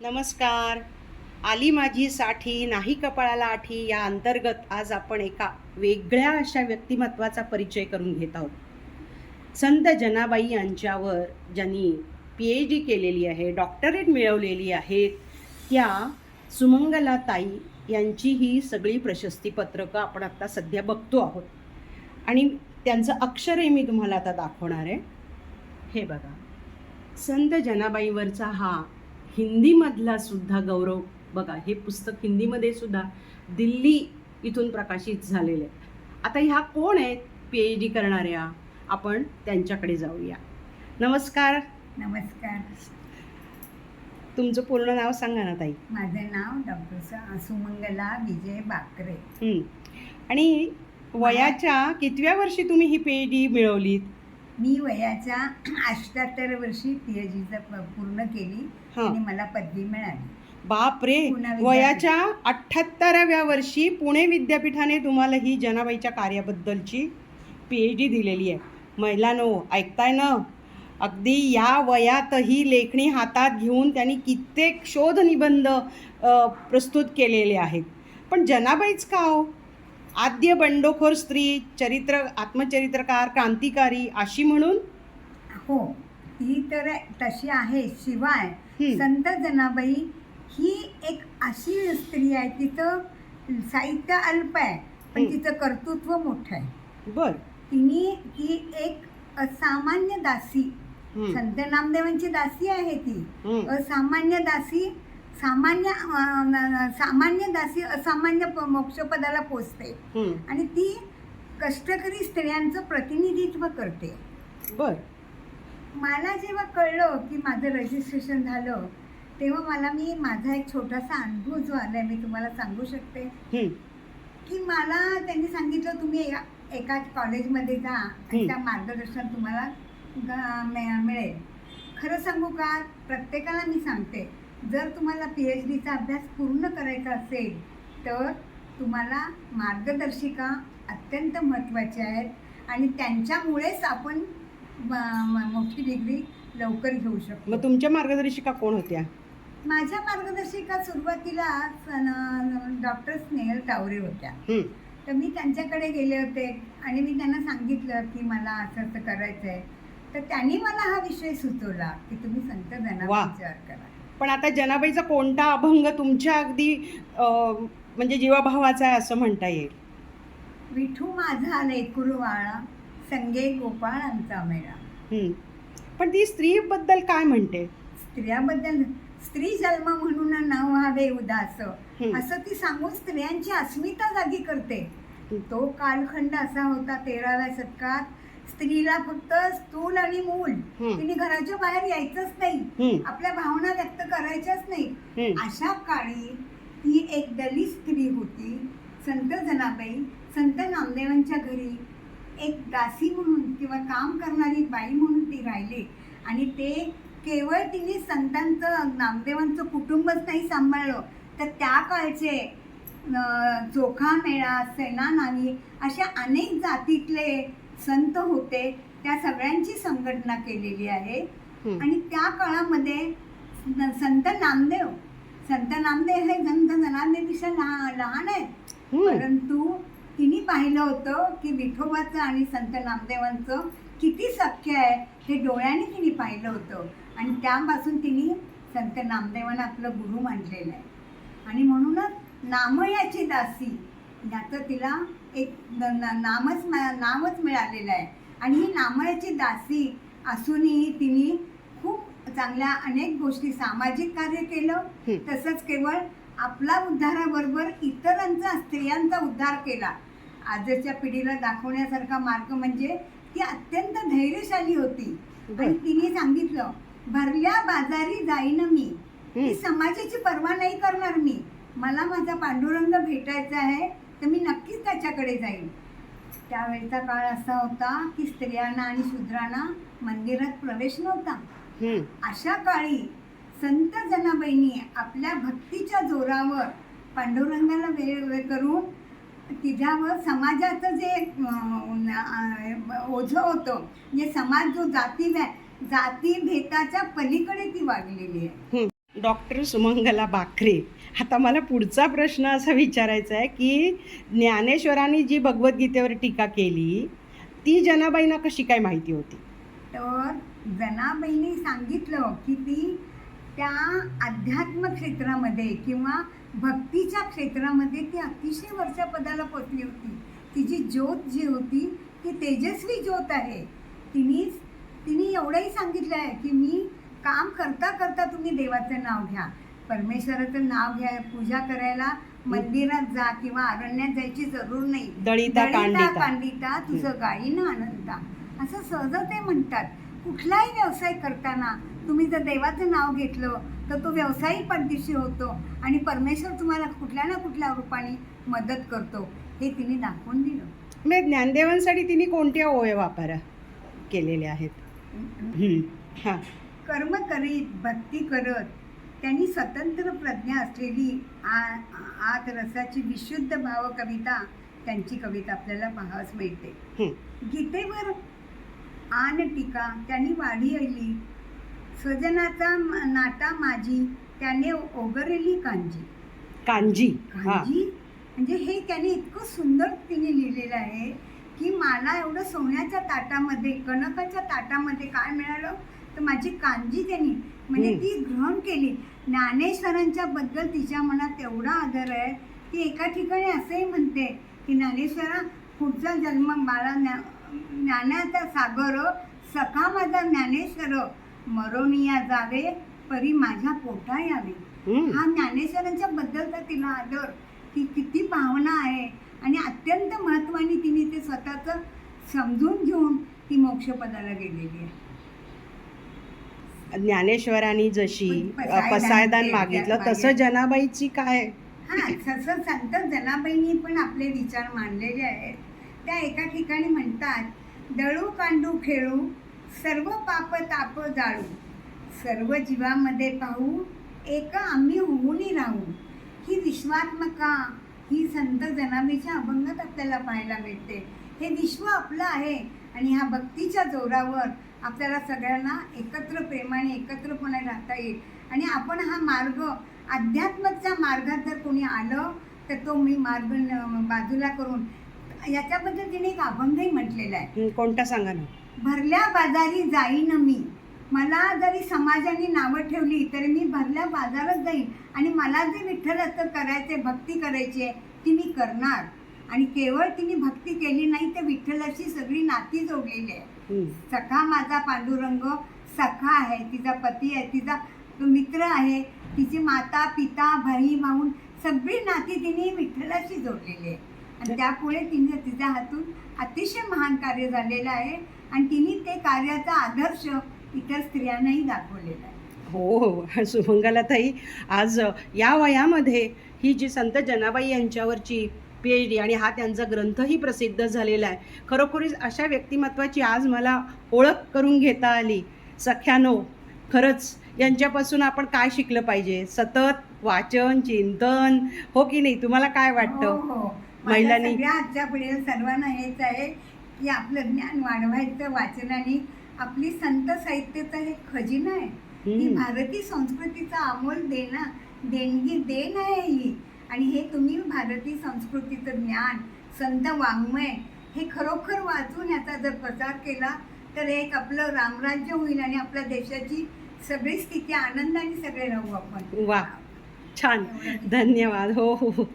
नमस्कार. आली माझी साठी नाही कपाळाला आठी या अंतर्गत आज आपण एका वेगळ्या अशा व्यक्तिमत्वाचा परिचय करून घेत आहोत. संत जनाबाई यांच्यावर ज्यांनी पी एच डी केलेली आहे डॉक्टरेट मिळवलेली आहे त्या सुमंगला ताई यांची ही सगळी प्रशस्तीपत्रकं आपण आत्ता सध्या बघतो आहोत. आणि त्यांचं अक्षरही मी तुम्हाला आता दाखवणार आहे. हे बघा. संत जनाबाईवरचा हा हिंदीमधला सुद्धा गौरव बघा हे पुस्तक हिंदीमध्ये सुद्धा दिल्ली इथून प्रकाशित झालेलं आहे. आता ह्या कोण आहेत? पी एच डी करणाऱ्या आपण त्यांच्याकडे जाऊया. नमस्कार. नमस्कार. तुमचं पूर्ण नाव सांगा ना ताई. माझं नाव डॉक्टर सुमंगला विजय बाकरे. आणि वयाच्या कितव्या वर्षी तुम्ही ही पी एच डी मिळवलीत? मी वयाच्या अष्ट्याहत्तर वर्षी पी एच डीचं पूर्ण केली हां. आणि मला पदवी मिळाली. बाप रे पुणे विद्यापीठ. वयाच्या अठ्ठ्याहत्तराव्या वर्षी पुणे विद्यापीठाने तुम्हाला ही जनाबाईच्या कार्याबद्दलची पी एच डी दिलेली आहे. महिलांनो ऐकताय ना? अगदी या वयातही लेखणी हातात घेऊन त्यांनी कित्येक शोध निबंध अ, प्रस्तुत केलेले आहेत. पण जनाबाईच का हो? आद्य बंडखोर स्त्री चरित्र आत्मचरित्रकार क्रांतिकारी अशी म्हणून? हो ती तर तशी आहे. शिवाय हं. संत जनाबाई ही एक अशी स्त्री आहे तिचं साहित्य अल्प आहे पण हं. तिचं कर्तृत्व मोठं आहे. बर. तिने ती एक असामान्य दासी हं, संत नामदेवांची दासी आहे ती. हं, असामान्य दासी सामान्य सामान्य दासी असामान्य मोक्षपदाला पोचते. आणि ती कष्टकरी स्त्रियांचं प्रतिनिधित्व करते. बर. मला जेव्हा कळलं की माझं रजिस्ट्रेशन झालं तेव्हा मला मी माझा एक छोटासा अनुभव जो आला मी तुम्हाला सांगू शकते. की मला त्यांनी सांगितलं तुम्ही एका कॉलेजमध्ये जा त्या मार्गदर्शन तुम्हाला मिळेल. खरं सांगू का? प्रत्येकाला मी सांगते जर तुम्हाला पी एच डीचा अभ्यास पूर्ण करायचा असेल तर तुम्हाला मार्गदर्शिका अत्यंत महत्त्वाच्या आहेत आणि त्यांच्यामुळेच आपण मोठी डिग्री लवकर घेऊ शकतो. मग तुमच्या मार्गदर्शिका कोण होत्या? माझ्या मार्गदर्शिका सुरुवातीला डॉक्टर स्नेहल तावरे होत्या. तर मी त्यांच्याकडे गेले होते आणि मी त्यांना सांगितलं की मला असं असं करायचं आहे तर त्यांनी मला हा विषय सुचवला की तुम्ही संत वा. जनाचा विचार करा. पण आता जनाबाईचा कोणता अभंग तुमच्या अगदी म्हणजे जीवाभावाचा आहे असं म्हणता येईल? विठू माझा लेकुरवाळा संगे गोपाळांचा मेळा. पण ती स्त्रीबद्दल काय म्हणते? स्त्रियाबद्दल स्त्री जन्म म्हणून न व्हावे उदास. असं ती सांगून स्त्रियांची अस्मिता जागी करते. तो कालखंड असा होता तेराव्या शतकात स्त्रीला फक्त स्थूल आणि मूल. तिने घराच्या बाहेर यायचंच नाही. आपल्या भावना व्यक्त करायच्याच नाही. अशा काळी ती एक दलित स्त्री होती. संत जनाबाई संत नामदेवांच्या घरी एक दासी म्हणून किंवा काम करणारी बाई म्हणून ती राहिली. आणि ते केवळ तिने संतांचं नामदेवांचं कुटुंबच नाही सांभाळलं. तर त्या काळचे अं, चोखा मेळा सेना नावी अशा अनेक जातीतले संत होते त्या सगळ्यांची संघटना केलेली आहे. आणि त्या काळामध्ये संत नामदेव संत नामदेव हे संत जनादेवीपेक्षा लहान लहान आहेत. परंतु तिने पाहिलं होतं की विठोबाचं आणि संत नामदेवांचं किती सख्य आहे हे डोळ्याने तिने पाहिलं होतं आणि त्यापासून तिने संत नामदेवांना आपलं गुरु मानलेलं आहे आणि म्हणूनच नामयाची दासी याचं तिला एक नामच नावच मिळालेलं आहे. आणि ही नामयाची दासी असूनही तिने खूप चांगल्या अनेक गोष्टी सामाजिक कार्य केलं. तसंच केवळ आपला उद्धाराबरोबर इतरांचा स्त्रियांचा उद्धार केला. आजच्या पिढीला दाखवण्यासारखा मार्ग म्हणजे ती अत्यंत धैर्यशाली होती. आणि तिने सांगितलं भरल्या बाजारी जाईन मी. समाजाची पर्वा नाही करणार मी. मला माझा पांडुरंग भेटायचा आहे. तर मी नक्कीच त्याच्याकडे जाईन. त्यावेळचा काळ असा होता की स्त्रियांना आणि शूद्रांना मंदिरात प्रवेश नव्हता. अशा काळी संत जनाबाईंनी आपल्या भक्तीच्या जोरावर पांडुरंगाला वेळ वेळ करून तिच्यावर समाजाचं जे ओझं होतं म्हणजे समाज जो जाती जाती भेदाच्या पलीकडे ती वागलेली आहे. डॉक्टर सुमंगला बाकरे आता मला पुढचा प्रश्न असा विचारायचा आहे की ज्ञानेश्वरांनी जी भगवद्गीतेवर टीका केली ती जनाबाईंना कशी काय माहिती होती? तर जनाबाईंनी सांगितलं की ती त्या अध्यात्म क्षेत्रामध्ये किंवा भक्तीच्या क्षेत्रामध्ये ती अतिशय वरच्या पदाला पोचली होती. तिची ज्योत जी होती ती तेजस्वी ज्योत आहे. तिने तिने एवढंही सांगितलं आहे की मी काम करता करता तुम्ही देवाचं नाव घ्या. परमेश्वराचं नाव घ्या पूजा करायला मंदिरात जा किंवा अरण्यात जायची जरूर नाही. दळिता कांडिता. तुझं गायीनं आनंदा असं सहज ते म्हणतात. कुठलाही व्यवसाय करताना तुम्ही जर देवाचं नाव घेतलं तर तो व्यवसायही पद्धतशीर होतो आणि परमेश्वर तुम्हाला कुठल्या ना कुठल्या रूपाने मदत करतो. हे तिने दाखवून दिलं. म्हणजे ज्ञानदेवांसाठी तिने कोणत्या ओळे वापर केलेले आहेत. हां. कर्म करीत भक्ती करत त्यांनी स्वतंत्र प्रज्ञा असलेली आ आत रसाची विशुद्ध भाव कविता त्यांची कविता आपल्याला पाहावयास मिळते. गीतेवर आन टीका त्यांनी वाढी आली स्वजनाचा नाटा माझी त्याने ओगरली कांजी. कांजी कांजी? म्हणजे हे त्याने इतकं सुंदर तिने लिहिलेलं आहे की मला एवढं सोन्याच्या ताटामध्ये कणकाच्या ताटामध्ये काय मिळालं? तर माझी कांजी त्यांनी म्हणजे. ती ग्रहण केली. ज्ञानेश्वरांच्या बद्दल तिच्या मनात एवढा आदर आहे ती एका ठिकाणी असंही म्हणते की ज्ञानेश्वरा पुढचा जन्म बाळा ज्ञा ज्ञानाचा सागर सखा माझा ज्ञानेश्वर मरोनिया जावे परी माझ्या पोटा यावे. हा ज्ञानेश्वरांच्या बद्दलचा तिला आदर ती किती भावना आहे. आणि अत्यंत महत्त्वाने तिने ते स्वतःचं समजून घेऊन ती मोक्षपदाला गेलेली आहे. ज्ञानेश्वरांनी जशी पसायदान मागितलं. तसं जनाबाईची काय? हा तसं संत जनाबाईंनी पण आपले विचार मांडलेले आहेत. त्या एका ठिकाणी म्हणतात दळू कांडू खेळू सर्व पाप ताप जाळू. सर्व जीवामध्ये पाहू एका आम्ही होऊनी राहू. ही विश्वात्मका ही संत जनाबाईच्या अभंगात आपल्याला पाहायला मिळते. हे विश्व आपलं आहे. आणि ह्या भक्तीच्या जोरावर आपल्याला सगळ्यांना एकत्र प्रेमाने एकत्रपणे राहता येईल. आणि आपण हा मार्ग अध्यात्माच्या मार्गात जर कोणी आलं तर तो मी मार्ग बाजूला करून याच्याबद्दल तिने एक अभंगही म्हटलेला आहे. कोणता सांगा ना. भरल्या बाजारी जाईन मी. मला जरी समाजाने नावं ठेवली तरी मी भरल्या बाजारात जाईन. आणि मला जे विठ्ठलाचं करायचे भक्ती करायची आहे ती मी करणार. आणि केवळ तिने भक्ती केली नाही तर विठ्ठलाची सगळी नाती जोडलेली आहे. सखा माझा पांडुरंग सखा आहे तिचा पती आहे तिचा मित्र आहे तिची माता पिता भाई भाऊन सगळी नाती तिने विठ्ठलाशी जोडलेली आहे. आणि त्यापुढे तिने तिच्या हातून अतिशय महान कार्य झालेलं आहे आणि तिने ते कार्याचा आदर्श इतर स्त्रियांनाही दाखवलेला आहे. हो हो सुमंगला ताई आज या वयामध्ये ही जी संत जनाबाई यांच्यावरची पी एच डी आणि हा त्यांचा ग्रंथही प्रसिद्ध झालेला आहे. खरोखरीच अशा व्यक्तिमत्वाची आज मला ओळख करून घेता आली. सख्यानो खरंच यांच्यापासून आपण काय शिकलं पाहिजे? सतत वाचन चिंतन हो की नाही? तुम्हाला काय हो वाटतं हो महिलांनी- महिलांनी आजच्या पिढीला सर्वांना हेच आहे की आपलं ज्ञान वाढवायचं वाचनाने आपली संत साहित्याचा हे खजिना आहे. ही. भारतीय संस्कृतीचा अमोल देणा देणगी देण आहे ही. आणि हे तुम्ही भारतीय संस्कृतीचं ज्ञान संत वाङ्मय हे खरोखर वाचून याचा जर प्रचार केला तर एक आपलं रामराज्य होईल आणि आपल्या देशाची सगळी स्थिती आनंदाने सगळे राहू आपण. वा छान. धन्यवाद. हो हो.